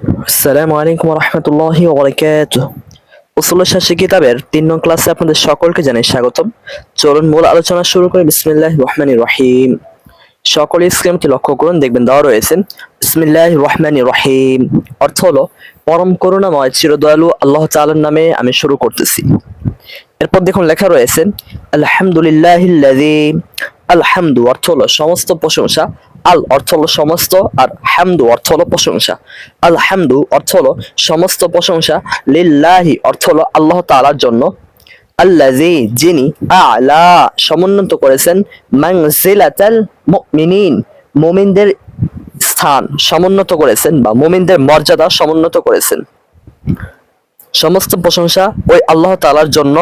আসসালামু আলাইকুম রহমতুল্লাহি ওবরাকাত উসুল শাসী কিতাবের তিন নং ক্লাসে আপনাদের সকলকে জানাই স্বাগতম। চলুন মূল আলোচনা শুরু করি। বিসমিল্লাহ রহমানির রহিম। সকল স্ক্রিনটি লক্ষ্য করুন, দেখবেন দেওয়া রয়েছে বিসমিল্লাহ রহমানির রহিম। অর্থ হলো, পরম করুণাময়, চিরদয়ালু, আল্লাহ তাআলার নামে আমি শুরু করতেছি। এরপর দেখুন লেখা রয়েছে আলহামদুলিল্লাহ আলহামদু অর্থ হলো সমস্ত প্রশংসা, আল অর্থ হলো সমস্ত আর হামদু অর্থ হলো প্রশংসা। আল হামদু অর্থ হলো সমস্ত প্রশংসা, লিল্লাহি অর্থ হলো আল্লাহ তালার জন্য। আল্লাজি যিনি আলা সমুন্নত করেছেন মানজিলাতাল মুমিনিন, মুমিনদের স্থান সমুন্নত করেছেন বা মুমিনদের মর্যাদা সমুন্নত করেছেন। সমস্ত প্রশংসা ওই আল্লাহ তালার জন্য,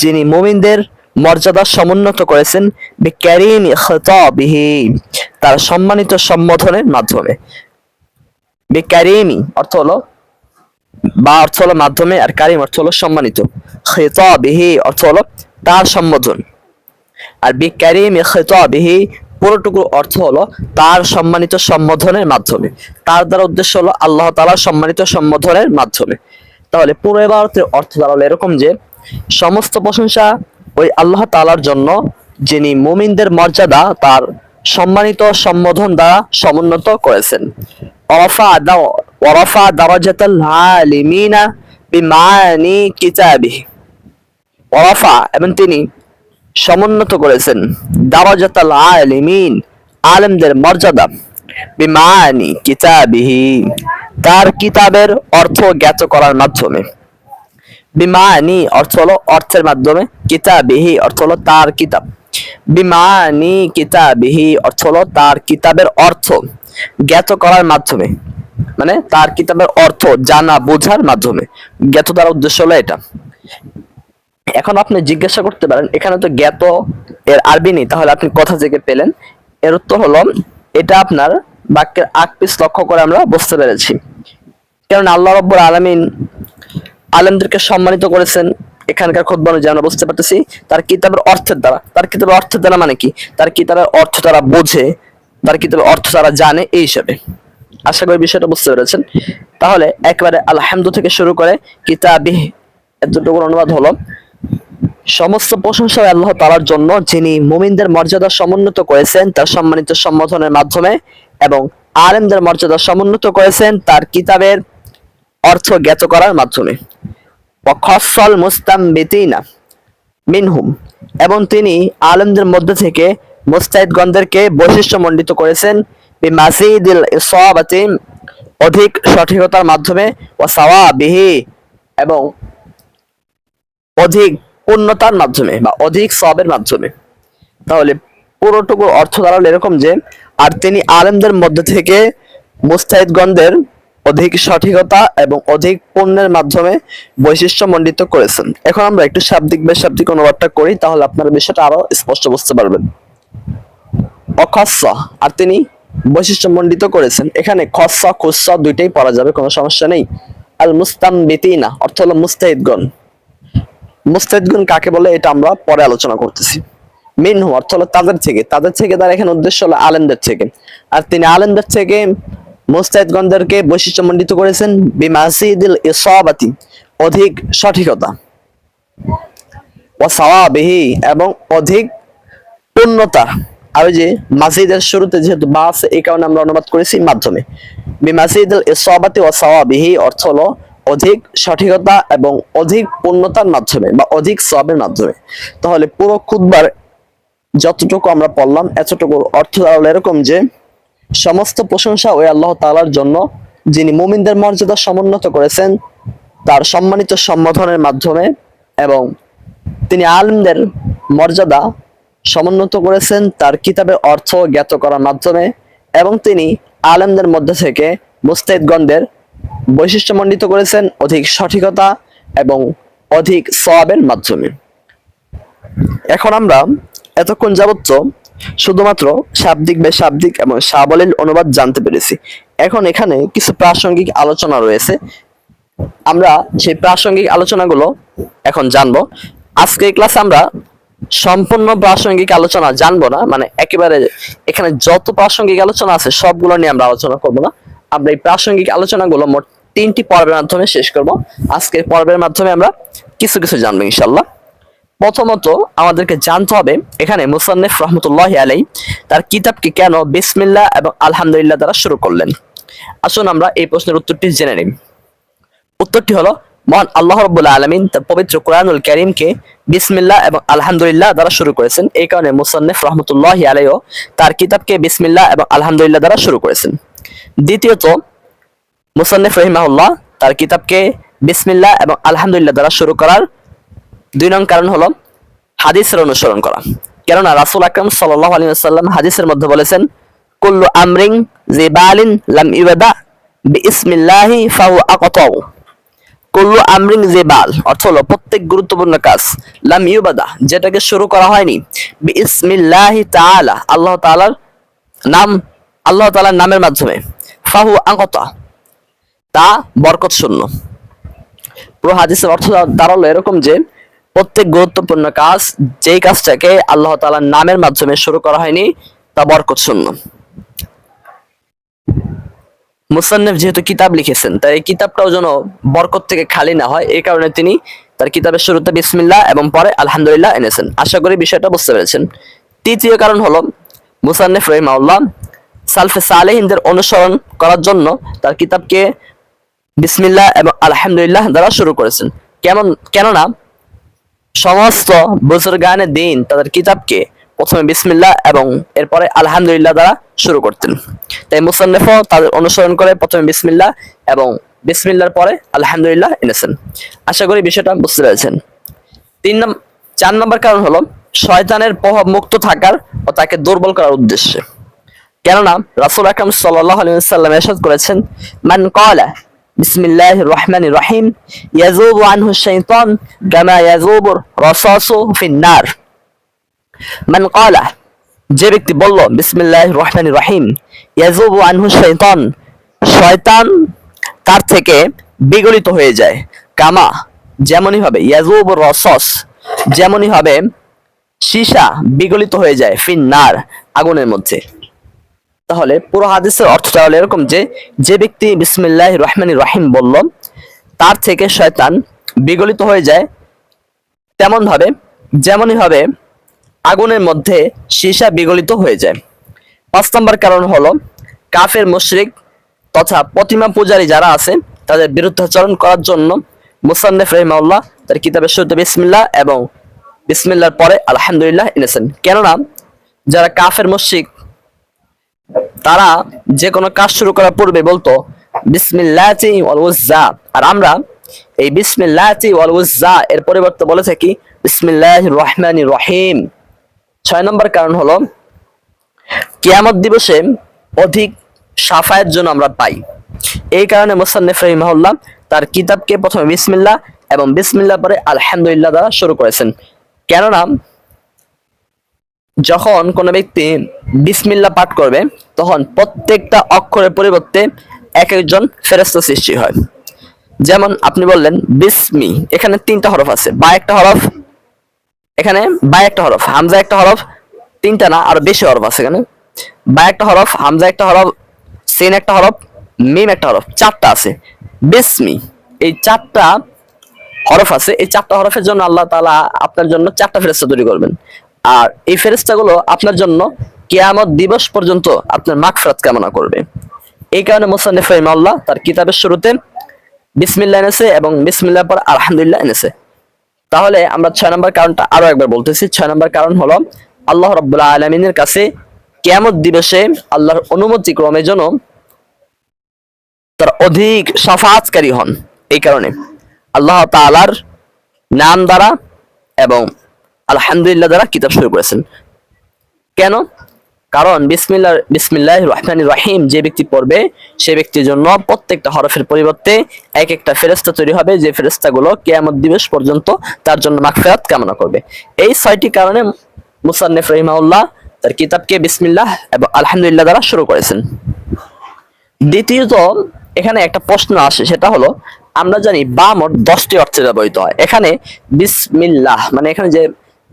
যিনি মুমিনদের মর্যাদা সমুন্নত করেছেন বিকারিম খিতাবিহি, তার সম্মানিত সম্বোধনের মাধ্যমে। বিকারিমি অর্থ হলো, বা অর্থ হলো মাধ্যমে, আর কারিম অর্থ হলো সম্মানিত। খিতাবিহি অর্থ হলো তার সম্বোধন। আর বিকারিম খিতাবিহি পুরোটুকু অর্থ হলো তার সম্মানিত সম্বোধনের মাধ্যমে। তার দ্বারা উদ্দেশ্য হলো আল্লাহ তাআলার সম্মানিত সম্বোধনের মাধ্যমে। তাহলে পুরো এবারতের অর্থ দাঁড়াল এরকম যে, সমস্ত প্রশংসা ওই আল্লাহ তালার জন্য যিনি মুমিনদের মর্যাদা, তার সম্মানিত সম্বোধন দ্বারা সমুন্নত করেছেন। ওরফা ওরফা বিমানি কিতাবিহি। ওরফা এবং তিনি সমুন্নত করেছেন। দারাজাতাল আলিমিন, আলেমদের মর্যাদা বিমানি কিতাবিহি। তার কিতাবের অর্থ জ্ঞাত করার মাধ্যমে। বিমানি অর্থ হলো অর্থের মাধ্যমে, কিতাবিহি অর্থ হলো তার কিতাব। বিমানি, কিতাবিহি অর্থ হলো তার কিতাবের অর্থ জ্ঞাত করার মাধ্যমে মানে তার কিতাবের অর্থ জানা, বোঝার মাধ্যমে। জ্ঞাত দ্বারা উদ্দেশ্য হলো এটা। এখন আপনি জিজ্ঞাসা করতে পারেন, এখানে তো জ্ঞাত এর আরবি নেই, তাহলে আপনি কথা থেকে পেলেন। এর উত্তর হলো, এটা আপনার বাক্যের আগ পিস লক্ষ্য করে আমরা বুঝতে পেরেছি। কারণ আল্লাহ রব্বুল আলামিন আলেমদেরকে সম্মানিত করেছেন এখানকার খোদ অনুযায়ী আমরা বুঝতে পারতেছি। তার কিতাবের অর্থের দ্বারা। তার কিতাবের অর্থের দ্বারা মানে কি? তার কিতাবের অর্থ তারা বোঝে, তার কিতাবের অর্থ তারা জানে এই হিসাবে। আশা করি বিষয়টা বুঝতে পেরেছেন। তাহলে একবারে আলহামদু থেকে শুরু করে কিতাবি এতটুকু অনুবাদ হলো, সমস্ত প্রশংসা আল্লাহ তাআলার জন্য যিনি মুমিনদের মর্যাদা সমুন্নত করেছেন তার সম্মানিত সম্বোধনের মাধ্যমে এবং আলেমদের মর্যাদা সমুন্নত করেছেন তার কিতাবের অর্থ জ্ঞাত করার মাধ্যমে। ওয়াখাসসাল মুস্তামবিতিনা মিনহুম। এবং তিনি আলেমদের মধ্যে থেকে মুস্তাহিদগণদেরকে বৈশিষ্ট্য মণ্ডিত করেছেন। বিমাসিদিল ইসাবাতি অধিক সঠিকতার মাধ্যমে ও সাওয়াবিহি এবং অধিক পূর্ণতার মাধ্যমে বা অধিক সবের মাধ্যমে। তাহলে পুরোটুকু অর্থ দাঁড়াল এরকম যে, আর তিনি আলেমদের মধ্যে থেকে মুস্তাহিদগণদের অধিক সঠিকতা এবং অধিক পণ্যের মাধ্যমে বৈশিষ্ট্য মণ্ডিত করেছেন। এখন আমরা একটু শাব্দিক বেশাব্দিক অনুবাদটা করি, তাহলে আপনারা বিষয়টা আরও স্পষ্ট বুঝতে পারবেন। অখস্সা আর তিনি বৈশিষ্ট্য মণ্ডিত করেছেন। এখানে খস্সা খুস্সা দুইটাই পড়া যাবে, কোনো সমস্যা নেই। আল মুস্তাম বেতিনা অর্থ হলো মুস্তাহিদগণ। মুস্তাহিদগণ কাকে বলে, এটা আমরা পরে আলোচনা করতেছি। মিনহু, অর্থ হলো তাদের থেকে। তাদের থেকে তার এখানে উদ্দেশ্য হলো আলেমদের থেকে। আর তিনি আলেমদের থেকে মুস্তাহিদগণদেরকে বৈশিষ্ট্য মণ্ডিত করেছেন, বিমাসিদিল ইসাবাতি, অধিক সঠিকতা। ও সাওয়াবিহি এবং অধিক পূর্ণতা। আর যে মাসিদের শুরুতে যেহেতু বা আছে, এই কারণে আমরা অনুবাদ করেছি মাধ্যমে। বিমাসিদুল ইসাবাতি ও সাওয়াবিহি অর্থ হলো অধিক সঠিকতা এবং অধিক পূর্ণতার মাধ্যমে বা অধিক সবের মাধ্যমে। তাহলে পুরো খুদবার যতটুকু আমরা পড়লাম এতটুকু অর্থ দাঁড়াল এরকম যে সমস্ত প্রশংসা ওই আল্লাহ তালার জন্য, যিনি মুমিনদের মর্যাদা সমুন্নত করেছেন, তার সম্মানিত সম্বোধনের মাধ্যমে এবং তিনি আলেমদের মর্যাদা সমুন্নত করেছেন, তার কিতাবের অর্থ জ্ঞাত করার মাধ্যমে এবং তিনি আলেমদের মধ্যে থেকে মুস্তাহিদগণদের বৈশিষ্ট্যমণ্ডিত করেছেন অধিক সঠিকতা এবং অধিক সওয়াবের মাধ্যমে। এখন আমরা এতক্ষণ যাবত শুধুমাত্র শাব্দিক বেশাব্দিক এবং সাবলীল অনুবাদ জানতে পেরেছি। এখন এখানে কিছু প্রাসঙ্গিক আলোচনা রয়েছে। আমরা সেই প্রাসঙ্গিক আলোচনাগুলো এখন জানব। আজকে এই ক্লাসে আমরা সম্পূর্ণ প্রাসঙ্গিক আলোচনা জানব না মানে একেবারে এখানে যত প্রাসঙ্গিক আলোচনা আছে সবগুলো নিয়ে আমরা আলোচনা করব না। আমরা এই প্রাসঙ্গিক আলোচনাগুলো মোট তিনটি পর্বের মাধ্যমে শেষ করব। আজকের পর্বের মাধ্যমে আমরা কিছু কিছু জানব ইনশাল্লাহ প্রথমত আমাদেরকে জানতে হবে, এখানে মুসান্নেফ রহমতুল্লাহ আলাই তার কিতাবকে কেন বিসমিল্লাহ এবং আলহামদুলিল্লাহ দ্বারা শুরু করলেন? আসুন আমরা এই প্রশ্নের উত্তরটি জেনে নিই। উত্তরটি হলো, মহান আল্লাহ রব্বুল্লাহ আলমিন তার পবিত্র কোরআনুল করিমকে বিসমিল্লাহ এবং আলহামদুলিল্লাহ দ্বারা শুরু করেছেন। এই কারণে মুসান্নেফ রহমতুল্লাহ আলাইও তার কিতাবকে বিসমিল্লাহ এবং আলহামদুলিল্লাহ দ্বারা শুরু করেছেন। দ্বিতীয়ত, মুসান্নেফ রহিমাহুল্লাহ তার কিতাবকে বিসমিল্লাহ এবং আলহামদুলিল্লাহ দ্বারা শুরু করার দুই নং কারণ হলো হাদিসের অনুসরণ করা। কেননা রাসুল আকরম সাল্লাহ আলী হাদিসের মধ্যে বলেছেন, কুল্লু আমরিং জিবালিন লাম ফাহু কুল্লু আমরিং অর্থ হলো প্রত্যেক গুরুত্বপূর্ণ কাজ। লাম ইউবাদা, যেটাকে শুরু করা হয়নি। বিসমিল্লাহি তাআলা, আল্লাহ তাআলার নাম, আল্লাহ তাআলার নামের মাধ্যমে। ফাহু আকতা তা বরকত শূন্য পুরো হাদিসের অর্থ দাঁড়াল এরকম যে প্রত্যেক গুরুত্বপূর্ণ কাজ, যেই কাজটাকে আল্লাহ তাআলার নামের মাধ্যমে শুরু করা হয়নি, তা বরকত শূন্য মুসান্নেফ যেহেতু কিতাব লিখেছেন, তাই এই কিতাবটাও যেন বরকত থেকে খালি না হয়, এই কারণে তিনি তার কিতাবের শুরুতে বিসমিল্লাহ এবং পরে আলহামদুলিল্লাহ এনেছেন। আশা করি বিষয়টা বুঝতে পেরেছেন। তৃতীয় কারণ হলো, মুসান্নেফ রহিমাউল্লাহ সালফে সালেহিনদের অনুসরণ করার জন্য তার কিতাবকে বিসমিল্লাহ এবং আলহামদুলিল্লাহ দ্বারা শুরু করেছেন। কেমন কেননা সমস্ত বুজুর্গানে দিন তাদের কিতাবকে প্রথমে বিসমিল্লাহ এবং এরপরে আলহামদুলিল্লাহ দ্বারা শুরু করতেন। তাই মুসান্নেফও তাদের অনুসরণ করে প্রথমে বিসমিল্লাহ এবং বিসমিল্লার পরে আলহামদুলিল্লাহ এনেছেন। আশা করি বিষয়টা বুঝতে পেরেছেন। তিন নম্বর চার নম্বর কারণ হলো শয়তানের প্রভাব মুক্ত থাকার ও তাকে দুর্বল করার উদ্দেশ্যে। কেননা রাসুল আকরাম সাল্লাহ আলী সাল্লাম এরশাদ করেছেন, মান কলা বিসমিল্লাহ রহমান রহিম ইয়াজুবু আনহু শাইতান কামা ইয়াজুবু রাসাসু ফিন্নার মান কলা যে ব্যক্তি বলল বিসমিল্লাহ রহমান রহিম ইয়াজুবু আনহু শাইতান, শয়তান তার থেকে বিগলিত হয়ে যায়। কামা, যেমনই হবে ইয়াজুবু রসস, যেমনই হবে সীসা বিগলিত হয়ে যায় ফিন্নার, আগুনের মধ্যে। তাহলে পুরো হাদিসের অর্থটা হলো এরকম যে যে ব্যক্তি বিসমিল্লাহ রহমান রহিম বলল, তার থেকে শয়তান বিগলিত হয়ে যায় তেমন ভাবে যেমনই ভাবে আগুনের মধ্যে সীসা বিগলিত হয়ে যায়। পাঁচ নম্বর কারণ হলো, কাফের মুশরিক তথা প্রতিমা পূজারী যারা আছে, তাদের বিরুদ্ধাচরণ করার জন্য মুসান্নেফ রহিমাউল্লাহ তার কিতাবের শুরুতে বিসমিল্লাহ এবং বিসমিল্লার পরে আলহামদুলিল্লাহ এনেছেন। কেননা, যারা কাফের মুশরিক তারা যে কোনো কাজ শুরু করার পূর্বে বলতো, বিসমিল্লাতি ওয়াল উজ্জা। আর আমরা এই বিসমিল্লাতি ওয়াল উজ্জা এর পরিবর্তে বলে থাকি, বিসমিল্লাহির রহমানির রহিম। ছয় নম্বর কারণ হলো, কিয়ামত দিবসে অধিক সাফায়ের জন্য আমরা পাই। এই কারণে মুসান্নিফ রহিমাহুল্লাহ তার কিতাবকে প্রথমে বিসমিল্লাহ এবং বিসমিল্লাহ পরে আলহামদুলিল্লাহ দ্বারা শুরু করেছেন। কেননা, যখন কোনো ব্যক্তি বিসমিল্লা পাঠ করবে, তখন প্রত্যেকটা অক্ষরের পরিবর্তে এক একজন ফেরেস্তা সৃষ্টি হয়। যেমন আপনি বললেন, বিসমি, এখানে তিনটা হরফ আছে। বা একটা হরফ, এখানে বা একটা হরফ, হামজা একটা হরফ, তিনটা না, আরও বেশি হরফ আছে এখানে। বা একটা হরফ, হামজা একটা হরফ, সেন একটা হরফ, মিম একটা হরফ, চারটা আছে। বিসমি, এই চারটা হরফ আছে। এই চারটা হরফের জন্য আল্লাহ তাআলা আপনার জন্য চারটা ফেরেস্তা তৈরি করবেন। আর এই ফেরেস্তাগুলো আপনার জন্য কিয়ামত দিবস পর্যন্ত আপনার মাগফিরাত কামনা করবে। এই কারণে মুসান্নিফ রহিমাল্লাহ তার কিতাবের শুরুতে বিসমিল্লাহ এনেছে এবং বিসমিল্লাহ পর আলহামদুলিল্লাহ এনেছে। তাহলে আমরা ছয় নম্বর কারণটা আরও একবার বলতেছি। ছয় নম্বর কারণ হলো, আল্লাহ রব্বুল্লাহ আলমিনের কাছে কিয়ামত দিবসে আল্লাহর অনুমতি ক্রমে যেন তার অধিক সাফাতকারী হন। এই কারণে আল্লাহ তাআলার নাম দ্বারা এবং আলহামদুলিল্লাহ দ্বারা কিতাব শুরু করেছেন। কেন? কারণ বিসমিল্লা বিসমিল্লাহ রহমান রহিম যে ব্যক্তি পড়বে, সে ব্যক্তির জন্য প্রত্যেকটা হরফের পরিবর্তে এক একটা ফেরেস্তা তৈরি হবে, যে ফেরেস্তাগুলো কেয়ামত দিবস পর্যন্ত তার জন্য মাগফিরাত কামনা করবে। এই ছয়টি কারণে মুসান্নিফ রহিমাউল্লাহ তার কিতাবকে বিসমিল্লাহ এবং আলহামদুলিল্লাহ দ্বারা শুরু করেছেন। দ্বিতীয়ত এখানে একটা প্রশ্ন আসে, সেটা হলো, আমরা জানি বা মোট দশটি অর্থে ব্যবহৃত হয়। এখানে বিসমিল্লাহ মানে এখানে যে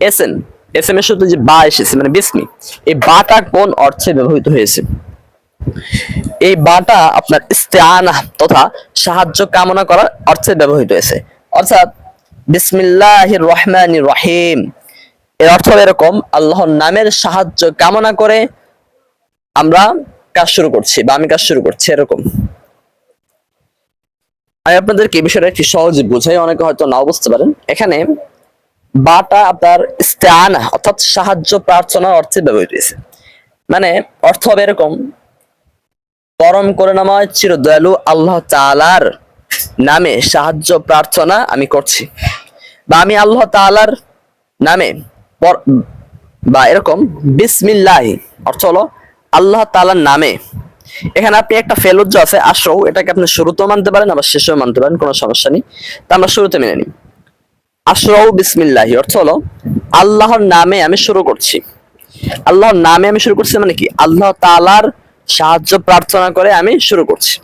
এসেন এস এম এর সাথে যে বা এসেছে মানে বিসমি এই বাটা কোন অর্থে ব্যবহৃত হয়েছে? এই বাটা আপনার ইস্তেআনা তথা সাহায্য কামনা করার অর্থে ব্যবহৃত হয়েছে। অর্থাৎ, বিসমিল্লাহির রহমানির রহিম। এর অর্থ এরকম, আল্লাহর নামের সাহায্য কামনা করে আমরা কাজ শুরু করছি বা আমি কাজ শুরু করছি, এরকম। আমি আপনাদেরকে এই বিষয়টা একটু সহজে বুঝাই, অনেকে হয়তো নাও বুঝতে পারেন। এখানে বাটা আপনার ইস্তেআনা অর্থাৎ সাহায্য প্রার্থনা অর্থে ব্যবহৃত হয়েছে। মানে অর্থ হবে এরকম, পরম করুণাময়, চিরদয়ালু আল্লাহ তাআলার নামে সাহায্য প্রার্থনা আমি করছি। বা আমি আল্লাহ তালার নামে বা এরকম বিসমিল্লাহ, অর্থ হলো আল্লাহ তালার নামে। এখানে আপনি একটা ফেলুজ্জ আছে, আসো, এটাকে আপনি শুরুতেও মানতে পারেন, আবার শেষেও মানতে পারেন, কোনো সমস্যা নেই। তা আমরা শুরুতে মেনে নিই। আশরাউ বিসমিল্লাহি, অর্থ হলো আল্লাহর নামে আমি শুরু করছি। আল্লাহর নামে আমি শুরু করছি মানে কি? আল্লাহ তাআলার সাহায্য প্রার্থনা করে আমি শুরু করছি।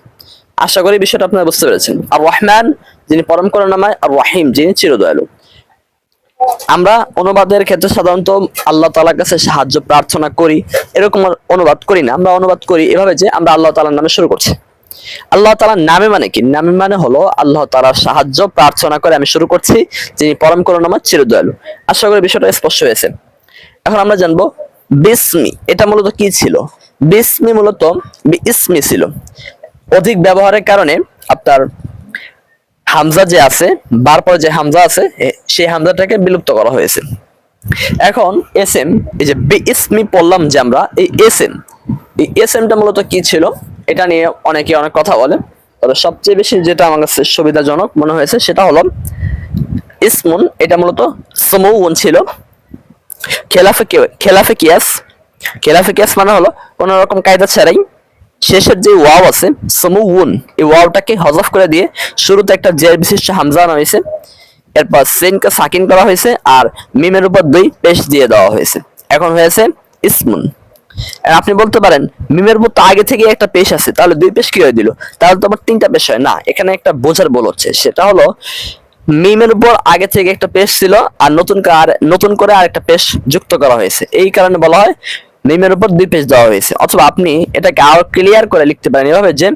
আশা করি বিষয়টা আপনারা বুঝতে পেরেছেন। আর রহমান, যিনি পরম করুণাময়, আর রহিম, যিনি চিরদয়ালু। আমরা অনুবাদের ক্ষেত্রে সাধারণত আল্লাহ তাআলার কাছে সাহায্য প্রার্থনা করি। এরকম অনুবাদ করি না। আমরা অনুবাদ করি এভাবে যে আমরা আল্লাহ তাআলার নামে শুরু করছি। আল্লাহ তাআলার নামে মানে কি? নামে মানে হলো আল্লাহ তাআলার সাহায্য, প্রার্থনা করে আমি শুরু করছি, যিনি পরম করুণাময়, চিরদয়ালু। আশা করি বিষয়টা স্পষ্ট হয়েছে। এখন আমরা জানব, বিসমি, এটা মূলত কি ছিল? বিসমি মূলত ইসমি ছিল। অধিক ব্যবহারের কারণে আপনার হামজা যে আছে, বার পরে যে হামজা আছে সেই হামজাটাকে বিলুপ্ত করা হয়েছে। এখন এস এম এই যে বি ইসমি পড়লাম যে আমরা, এই এস এম এই এস এমটা মূলত কি ছিল? এটা নিয়ে অনেকে অনেক কথা বলে। তবে সবচেয়ে বেশি যেটা আমার কাছে সুবিধাজনক মনে হয়েছে সেটা হলো, ইসমুন, এটা মূলত সমৌন ছিল। খেলাফে খেলাফে কিয়াস। খেলাফে কিয়াস মানে হলো কোন রকম কায়দা ছাড়াই শেষের যে ওয়াও আছে, সমুউন, এই ওয়াওটাকে হজফ করে দিয়ে শুরুতে একটা জের বিশিষ্ট হামজা আনা হয়েছে এরপর সেনকে সাকিন করা হয়েছে আর মিমের উপর দুই পেশ দিয়ে দেওয়া হয়েছে। এখন হয়েছে ইসমুন। আপনি বলতে পারেন, মিমের উপর তো আগে থেকে একটা পেশ আছে, তাহলে দুই পেশ কি হয়ে দিল? তাহলে তো আবার তিনটা পেশ হয়। না, এখানে একটা বোঝার বল হচ্ছে, সেটা হলো মিমের উপর আগে থেকে একটা পেশ ছিল, আর নতুন আর নতুন করে আর একটা পেশ যুক্ত করা হয়েছে। এই কারণে বলা হয় মিমের উপর দুই পেশ দেওয়া হয়েছে। অথবা আপনি এটাকে আরও ক্লিয়ার করে লিখতে পারেন এভাবে যে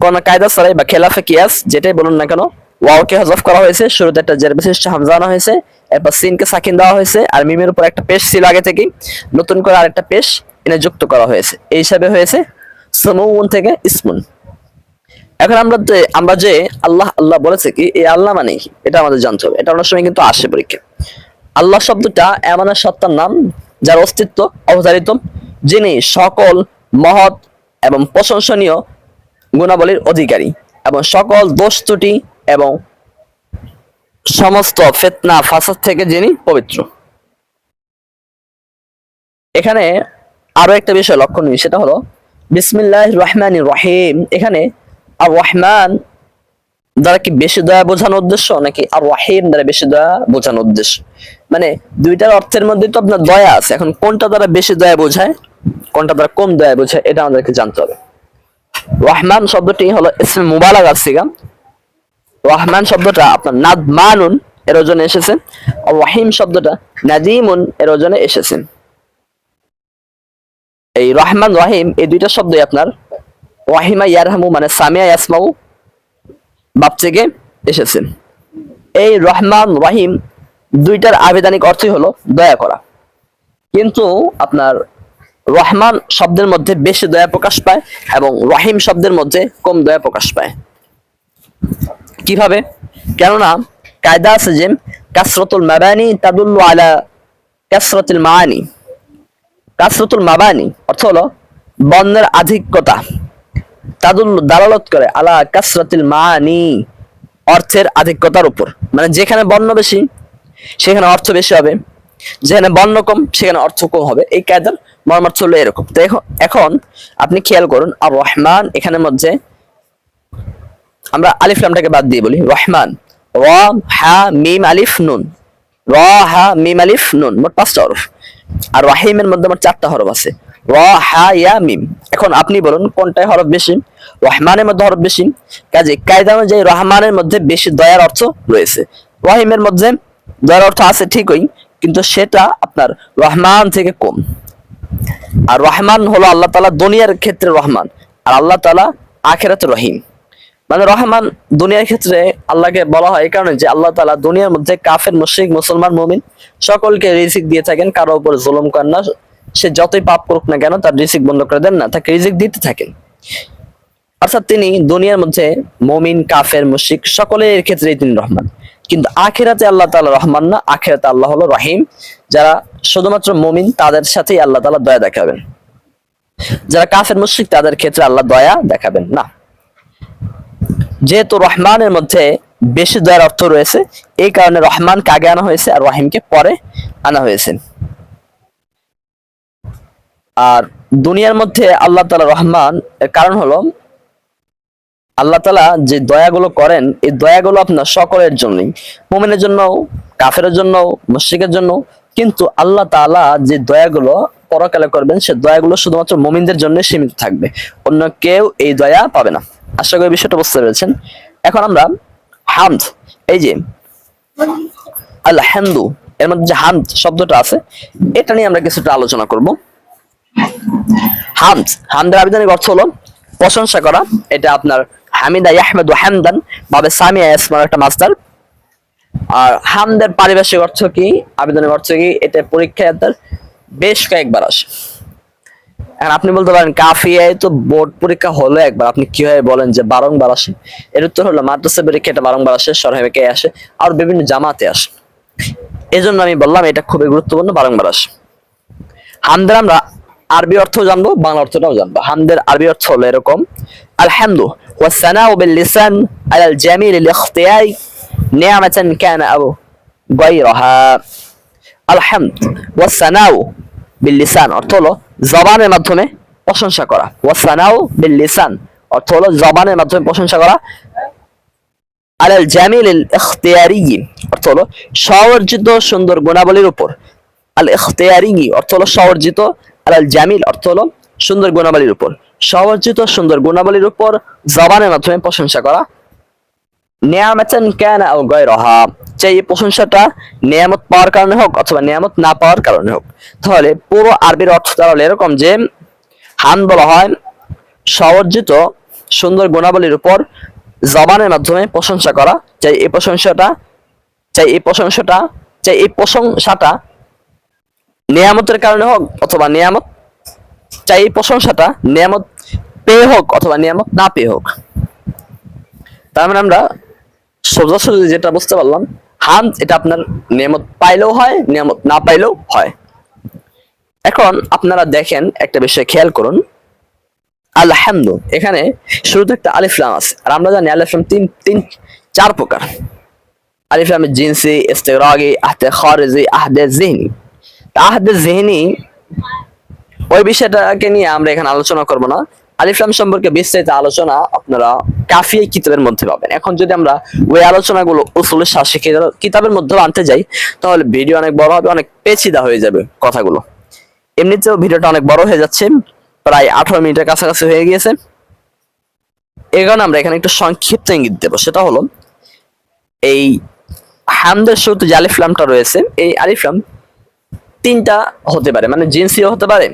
কোন কায়দা ছাড়াই বা খেলাফে কিয়াস, যেটাই বলুন না কেন ওয়াওকে হজফ করা হয়েছে? শুরুতে একটা জের বিশিষ্ট হামজা আনা হয়েছে, এরপর সিনকে সাকিন দেওয়া হয়েছে, আর মিমের উপর একটা পেশ ছিল আগে থেকেই। নতুন করে আরেকটা পেশ এনে যুক্ত করা হয়েছে। এই হিসাবে হয়েছে সমুন থেকে ইসমুন। এখন আমরা যে আমরা যে আল্লাহ আল্লাহ বলেছে কি, এই আল্লাহ মানে কি? এটা আমাদের জানতে হবে। এটা অনেক সময় কিন্তু আসে পরীক্ষা। আল্লাহ শব্দটা এমন এক সত্তার নাম, যার অস্তিত্ব অবধারিত, যিনি সকল মহৎ এবং প্রশংসনীয় গুণাবলীর অধিকারী। এবং সকল দোষ ত্রুটি এবং সমস্ত ফেতনা, ফাসাদ থেকে যিনি পবিত্র। এখানে আরও একটা বিষয় লক্ষণীয়, সেটা হলো বিসমিল্লাহ রহমান রহিম। এখানে আর রহমান দ্বারা কি বেশি দয়া বোঝানোর উদ্দেশ্য, নাকি আর রহিম দ্বারা বেশি দয়া বোঝানোর উদ্দেশ্য? মানে দুইটার অর্থের মধ্যে তো আপনার দয়া আছে, এখন কোনটা দ্বারা বেশি দয়া বোঝায়, কোনটা দ্বারা কম দয়া বোঝায়, এটা আমাদেরকে জানতে হবে। রহমান শব্দটি হলো ইসমে মুবালাগ সিগা রহমান শব্দটা আপনার নাদ মানুন এর ওজনে এসেছে রহিম শব্দটা নাদিমুন এর ওজনে এসেছে। এই রহমান, রহিম এই দুইটা শব্দই আপনার ওয়াহিমা ইয়ারহামু মানে সামিয়া ইয়াসমাউ, বাপ থেকে এসেছে। এই রহমান, রহিম দুইটার আবেদানিক অর্থই হলো দয়া করা। কিন্তু আপনার রহমান শব্দের মধ্যে বেশি দয়া প্রকাশ পায় এবং রহিম শব্দের মধ্যে কম দয়া প্রকাশ পায়। কীভাবে? কেননা কায়দা আছে যে কাসরতুল মাবানি তাদুল্লু আলা কাসরতুল মাআনি। কাসরতুল মাবানি অর্থ হলো বর্ণের আধিক্যতা। তাদুল্লু দালালত করে আলা কাসরাতিল মানি অর্থের আধিক্যতার উপর। মানে যেখানে বর্ণ বেশি, সেখানে অর্থ বেশি হবে। যেখানে বর্ণ কম, সেখানে অর্থ কম হবে। এই কায়দার মর্মার্থ হলো এরকম। তো এখন এখন আপনি খেয়াল করুন, আর রহমান এখানের মধ্যে আমরা আলিফ লামটাকে বাদ দিয়ে বলি। রহমান। র, হা, মিম, আলিফ, নুন। র, হা, মিম, আলিফ, নুন। মোট পাঁচটা হরফ। আর রাহিমের মধ্যে আমার চারটা হরফ আছে। র, হা, ইয়া, মিম। এখন আপনি বলুন, কোনটায় হরফ বেশি? রহমানের মধ্যে হরফ বেশি। কাজে কায়দা অনুযায়ী রহমানের মধ্যে বেশি দয়ার অর্থ রয়েছে। রহিমের মধ্যে দয়ার অর্থ আছে ঠিকই, কিন্তু সেটা আপনার রহমান থেকে কম। আর রহমান হলো আল্লাহ তালা দুনিয়ার ক্ষেত্রে রহমান। আর আল্লাহ তালা আখেরাতে রহিম। মানে রহমান দুনিয়ার ক্ষেত্রে আল্লাহকে বলা হয় এই কারণে যে আল্লাহ তালা দুনিয়ার মধ্যে কাফের, মুশরিক, মুসলমান, মুমিন সকলকে রিজিক দিয়ে থাকেন, কারও উপর জুলুম করেন না। সে যতই পাপ করুক না কেন তার রিজিক বন্ধ করে দেন না, তাকে রিজিক দিতে থাকেন। অর্থাৎ তিনি দুনিয়ার মধ্যে মমিন, কাফের মুশিক সকলের ক্ষেত্রেই তিনি রহমান। কিন্তু আখেরাতে আল্লাহ তালা রহমান না, আখেরাতে আল্লাহ হলো রহিম, যারা শুধুমাত্র মমিন তাদের সাথেই আল্লাহ তাআলা দয়া দেখাবেন। যারা কাফের মুশিক তাদের ক্ষেত্রে আল্লাহ দয়া দেখাবেন না। যেহেতু রহমানের মধ্যে বেশি দয়ার অর্থ রয়েছে, এই কারণে রহমানকে আগে আনা হয়েছে আর রহিমকে পরে আনা হয়েছে। আর দুনিয়ার মধ্যে আল্লাহ তালা রহমান, এর কারণ হলো আল্লাহ তালা যে দয়াগুলো করেন, এই দয়াগুলো আপনার সকলের জন্যই। মোমেনের জন্য কাফের জন্য মুশ্রিকের জন্য কিন্তু আল্লাহ তাআলা যে দয়াগুলো পরকালে করবেন, সে দয়াগুলো শুধুমাত্র মোমিনদের জন্য সীমিত থাকবে। অন্য কেউ এই দয়া পাবে না। আশা করি বিষয়টা বুঝতে পেরেছেন। এখন আমরা হামদ, এই যে আল্লাহ হামদু এর মধ্যে যে হামদ শব্দটা আছে, এটা নিয়ে আমরা কিছুটা আলোচনা করব। হামদ, হামদের আবেদনিক অর্থ হলো প্রশংসা করা, এটা আপনার হামিদা ইয়াহমেদু হামদান, বাবে সামিয়া ইসমার একটা মাস্টার। আর হামদের পারিভাষিক অর্থ কি আবেদনের অর্থ কি, এটা পরীক্ষায় আপনার বেশ কয়েকবার আসে। এখন আপনি বলতে পারেন কাফিয়ায় তো বোর্ড পরীক্ষা হলো একবার আপনি কিভাবে বলেন যে বারংবার আসে এর উত্তর হলো মাদ্রাসা পরীক্ষা এটা বারংবার আসে সরহেবেকে আসে আর বিভিন্ন জামাতে আসে এজন্য আমি বললাম এটা খুবই গুরুত্বপূর্ণ বারংবার আসে হামদের আমরা আরবি অর্থ জানবো বাংলা অর্থটাও জানবো হামদের আরবি অর্থ হলো এরকম আলহামদু والثناء باللسان على الجميل الاختياري نعمة كان أو غيرها الحمد والثناء باللسان অর্থ হলো জবানের মাধ্যমে প্রশংসা করা। ওয়াসানাউ বিল লিসান, অর্থ হলো জবানের মাধ্যমে প্রশংসা করা। আলাল জামিল ইখতিয়ারি অর্থ হলো সবর্জিত সুন্দর গুণাবলীর উপর। আল ইখতিয়ারি অর্থ হলো সবর্জিত আলাল জামিল, অর্থ হলো সুন্দর গুণাবলীর উপর। সবর্জিত সুন্দর গুণাবলীর উপর জবানের মাধ্যমে প্রশংসা করা। নিয়ামতান কেন আও গয়রহা চাই এই প্রশংসাটা নিয়ামত পাওয়ার কারণে হোক অথবা নিয়ামত না পাওয়ার কারণে হোক। তাহলে পুরো আরবির অর্থ তাহলে এরকম যে হান বলা হয়, সবর্জিত সুন্দর গুণাবলীর উপর জবানের মাধ্যমে প্রশংসা করা। চাই এই প্রশংসাটা চাই এই প্রশংসাটা চাই এই প্রশংসাটা নিয়ামতের কারণে হোক অথবা নিয়ামত চাই এই প্রশংসাটা নিয়ামত পেয়ে হোক অথবা নিয়ামত না পেয়ে হোক। তার মানে আমরা সোজাসুজি যেটা বুঝতে পারলাম হাম এটা আপনার নিয়ামত পাইলেও হয়, নিয়ামত না পাইলেও হয়। এখন আপনারা দেখেন একটা বিষয় খেয়াল করুন। আলহামদু, এখানে শুরুতে একটা আলিফলাম আছে, আর আমরা জানি আলিফলাম তিন তিন, চার প্রকার। আলিফলামের জিন্সি, ইস্তেগরাগি আহতে খারেজি, আহদে জিহনি। আহদে জিহনি, ওই বিষয়টাকে নিয়ে আমরা এখানে আলোচনা করব না। আলিফলাম সম্পর্কে বিস্তারিত আলোচনা আপনারা কাফিয়া কিতাবের মধ্যে পাবেন। এখন যদি আমরা ওই আলোচনাগুলো উসুলের শাসি কিতাবের মধ্যে আনতে যাই, তাহলে ভিডিও অনেক বড় হবে, অনেক পেচিদা হয়ে যাবে কথাগুলো। এমনিতেও ভিডিওটা অনেক বড় হয়ে যাচ্ছে, প্রায় আঠারো মিনিটের কাছাকাছি হয়ে গিয়েছে। এই কারণে আমরা এখানে একটু সংক্ষিপ্ত ইঙ্গিত দেবো। সেটা হলো, এই হামদের শুরুতে যে আলিফলামটা রয়েছে, এই আলিফলাম তিনটা হতে পারে মানে জিন্সিও হতে পারে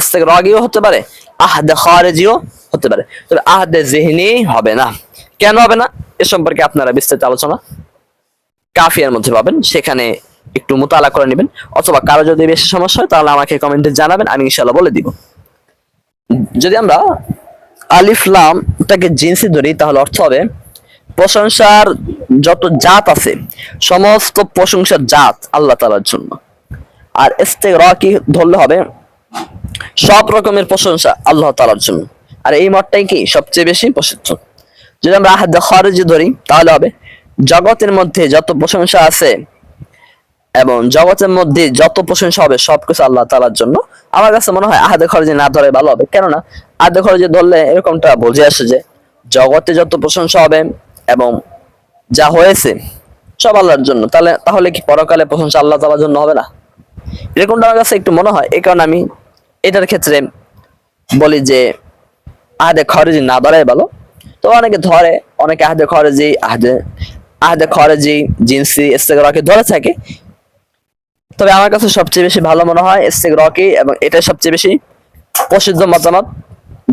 ইস্তেগরাগিও হতে পারে আহদে খারেজিও হতে পারে। তবে আহদে জিহনি হবে না। কেন হবে না? এ সম্পর্কে আপনারা বিস্তারিত আলোচনা কাফিয়ার মধ্যে পাবেন। সেখানে একটু মোতালা করে নেবেন। অথবা কারও যদি বেশি সমস্যা হয়, তাহলে আমাকে কমেন্টে জানাবেন, আমি ইনশাল্লাহ বলে দিব। যদি আমরা আলিফলামটাকে জিন্সি ধরি, তাহলে অর্থ হবে প্রশংসার যত জাত আছে, সমস্ত প্রশংসার জাত আল্লাহ তালার জন্য। আর ইস্তেগরাকি ধরলে হবে সব রকমের প্রশংসা আল্লাহ তালার জন্য। আর এই মঠটাই কি সবচেয়ে বেশি প্রসিদ্ধ? যদি আমরা আহাদ খরজি ধরি, তাহলে হবে জগতের মধ্যে যত প্রশংসা আছে এবং জগতের মধ্যে যত প্রশংসা হবে, সবকিছু আল্লাহ তালার জন্য। আমার কাছে মনে হয় আহাদে খরচে না ধরে ভালো হবে। কেননা আহাদে খরচে ধরলে এরকমটা বোঝে আসে যে জগতে যত প্রশংসা হবে এবং যা হয়েছে সব আল্লাহর জন্য। তাহলে তাহলে কি পরকালে প্রশংসা আল্লাহ তালার জন্য হবে না? এরকমটা আমার কাছে একটু মনে হয়। এই কারণে আমি এটার ক্ষেত্রে বলি যে আহাদে খরজি না ধরাই ভালো। তো অনেকে ধরে, অনেকে আহাদে খরজি, আহাদে আহাদে খরজি, জিন্সি, ইস্তেগরাকে ধরে থাকে। তবে আমার কাছে সবচেয়ে বেশি ভালো মনে হয় এসসিক রকি এবং এটাই সবচেয়ে বেশি প্রসিদ্ধ মতামত।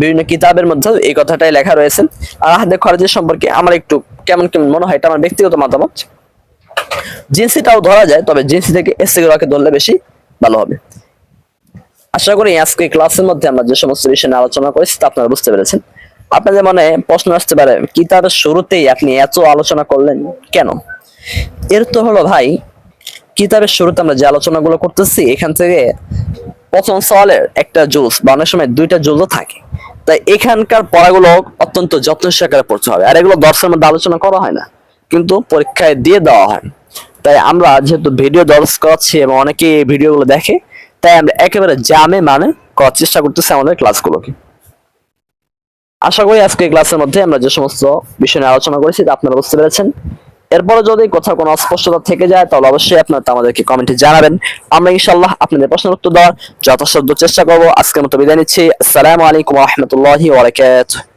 বিভিন্ন কিতাবের মধ্যে এই কথাটাই লেখা রয়েছে। আর আহাদে খরচের সম্পর্কে আমার একটু কেমন কেমন মনে হয় এটা আমার ব্যক্তিগত মতামত। জিন্সিটাও ধরা যায়, তবে জিন্সি থেকে রকি ধরলে বেশি ভালো হবে। আশা করি আজকে ক্লাসের মধ্যে আমরা যে সমস্ত বিষয় আলোচনা করেছি তা আপনারা বুঝতে পেরেছেন। আপনাদের মনে প্রশ্ন আসতে পারে কিতাবের শুরুতেই আপনি এত আলোচনা করলেন কেন? এর তো হলো, ভাই, কিতাবের শুরুতে আমরা যে আলোচনাগুলো করতেছি, এখান থেকে প্রথম সওয়ালের একটা জুলস বা অনেক সময় দুইটা জুলও থাকে। তাই এখানকার পড়াগুলো অত্যন্ত যত্ন সহকারে পড়তে হবে, আর এগুলো দর্শের মধ্যে আলোচনা করা হয় না, কিন্তু পরীক্ষায় দিয়ে দেওয়া হয়। তাই আমরা যেহেতু ভিডিও দর্শ করাচ্ছি এবং অনেকে ভিডিওগুলো দেখে তাই আমরা একেবারে জামে মানে করার চেষ্টা করতেছি আমাদের ক্লাসগুলোকে আশা করি আজকে ক্লাসের মধ্যে আমরা যে সমস্ত বিষয় নিয়ে আলোচনা করেছি, তা আপনারা বুঝতে পেরেছেন। এরপরে যদি কোথাও কোনো অস্পষ্টতা থেকে যায়, তাহলে অবশ্যই আপনারা আমাদেরকে কমেন্টে জানাবেন। আমরা ইনশাল্লাহ আপনাদের প্রশ্নের উত্তর দেওয়ার যথাসাধ্য চেষ্টা করব। আজকের মতো বিদায় নিচ্ছি। আসসালামু আলাইকুম রহমতুল্লাহি ওয়াবারাকাতুহু